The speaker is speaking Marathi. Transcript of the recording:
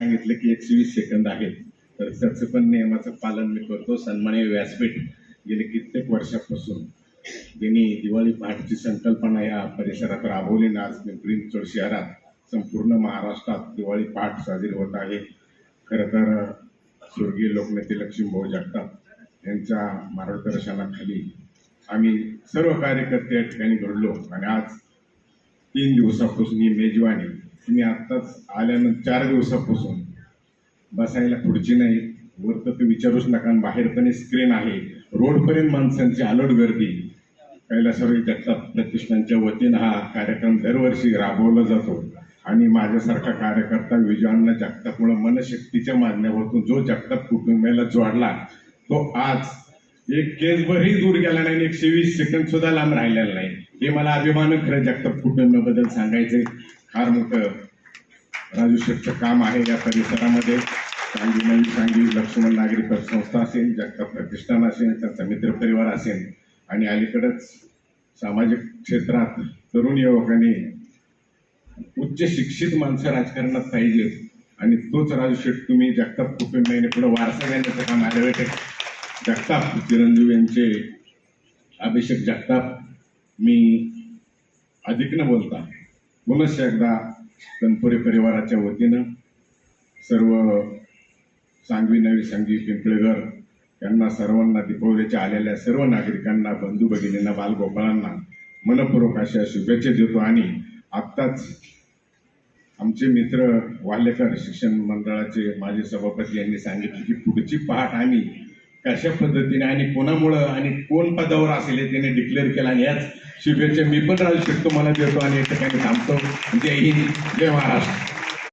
सांगितलं की एकशे वीस सेकंद आहेत. तर त्याचं पण नियमाचं पालन मी करतो. सन्माननीय व्यासपीठ गेले कित्येक वर्षापासून त्यांनी दिवाळी पहाटची संकल्पना या परिसरात राबवली ना आज पिंपरी शहरात संपूर्ण महाराष्ट्रात दिवाळी पहाट साजरी होत आहे. खरं तर स्वर्गीय लोकनेते लक्ष्मीभाऊ जगताप यांच्या मार्गदर्शनाखाली आम्ही सर्व कार्यकर्ते या ठिकाणी घडलो. आणि आज तीन दिवसापासून ही मेजवानी मी आत्ताच आल्यानंतर चार दिवसापासून बसायला खुर्ची नाही. वर तर ते विचारूच नका बाहेर पण स्क्रीन आहे. रोडपर्यंत माणसांची आलोट गर्दी. कैलासवारी जगताप प्रतिष्ठानच्या वतीनं हा कार्यक्रम दरवर्षी राबवला जातो. आणि माझ्यासारखा कार्यकर्ता विजयांना जगतापमुळे मनशक्तीच्या माध्यमातून जो जगताप कुटुंबियाला जोडला तो आज एक केसभरही दूर गेला नाही आणि एकशे वीस सेकंड सुद्धा लांब राहिलेला नाही. हे मला अभिमान खरं जगताप कुटुंबाबद्दल सांगायचं फार मोठं राजू शेठचं काम आहे या परिसरामध्ये. सांगली नवी सांगली लक्ष्मण नागरी संस्था असेल जगताप प्रतिष्ठान असेल त्यांचा मित्र परिवार असेल आणि अलीकडंच सामाजिक क्षेत्रात तरुण युवकांनी उच्च शिक्षित माणसं राजकारणात पाहिजेत आणि तोच राजू शेठ तुम्ही जगताप कुटुंबियाने पुढे वारसा घेण्याचं काम ॲडव्होकेट जगताप चिरंजीव यांचे अभिषेक जगताप मी अधिक न बोलता पुनश एकदा गणपुरी परिवाराच्या वतीनं सर्व सांगवी नवी सांगवी पिंपळेघर यांना सर्वांना दीपावलीच्या आलेल्या सर्व नागरिकांना बंधू भगिनींना बालगोपाळांना मनपूर्वक अशा शुभेच्छा देतो आणि आत्ताच आमचे मित्र वालेकर शिक्षण मंडळाचे माजी सभापती यांनी सांगितले की पुढची पहाट आम्ही कशा पद्धतीने आणि कोणामुळं आणि कोण पदावर असेल हे त्याने डिक्लेअर केलं आणि याच शुभेच्छा मी पण राहू शकतो मला देतो आणि या ठिकाणी थांबतो. जय हिंद जय महाराष्ट्र.